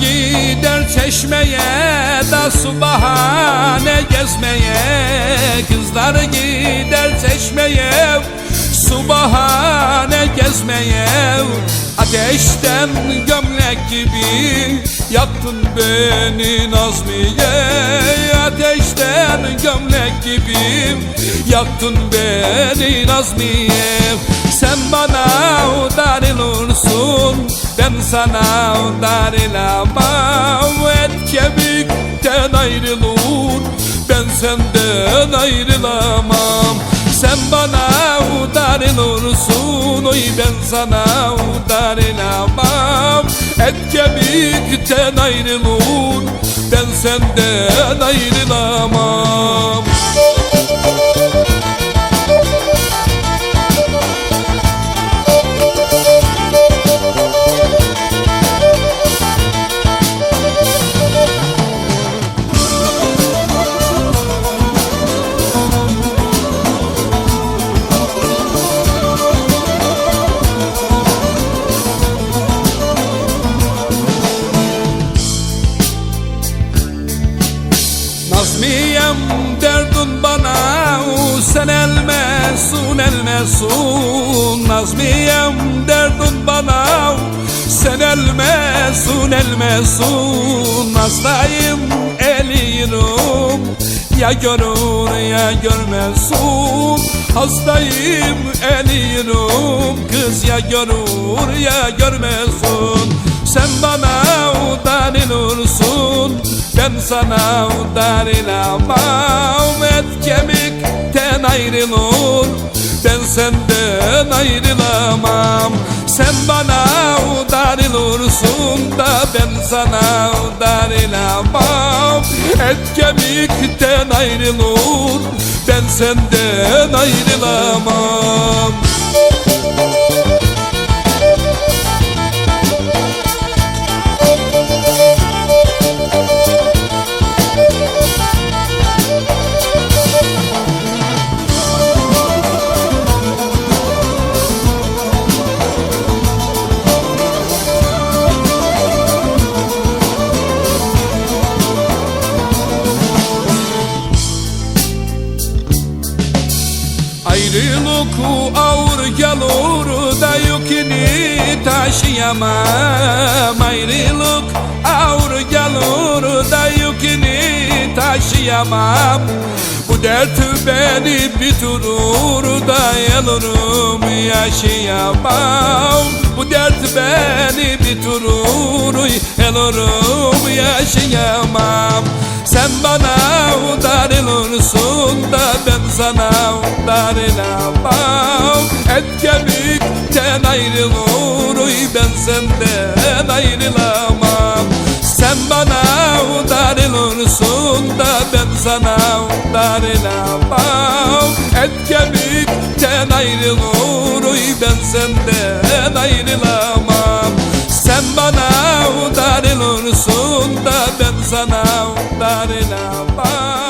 Gider çeşmeye da su bahane gezmeye. Kızlar gider çeşmeye su bahane gezmeye. Ateşten gömlek gibi yaktın beni Nazmiye. Ateşten gömlek gibi yaktın beni Nazmiye. Sen bana ben sana darılamam Et kemikten ayrılır. Ben senden ayrılamam. Sen bana darılırsın oy ben sana darılamam Et kemikten ayrılır. Ben senden ayrılamam Nazmiyem derdun bana sen elmesun elmesun Nazmiyem derdun bana sen elmesun elmesun Hastayım eliyorum ya görür ya görmesun Hastayım eliyorum kız ya görür ya görmesun Sen bana darılırsın ben sana darılamam Et kemikten ayrılır. Ben senden ayrılamam. Sen bana darılırsın da ben sana darılamam Et kemikten ayrılır. Ben senden ayrılamam Ayrılık ağır gelir da yükünü taşıyamam. Ayrılık ağır gelir da yükünü taşıyamam. Bu dert beni bitirir da yanırım yaşayamam. Bu dert beni bitirir yanırım yaşayamam. Sen bana darılırsın sana darılamam Et kemikten ayrılır oy ben senden ayrılamam. Sen bana darılırsın da ben sana darılamam Et kemikten ayrılır oy ben senden ayrılamam. Sen bana darılırsın da ben sana darılamam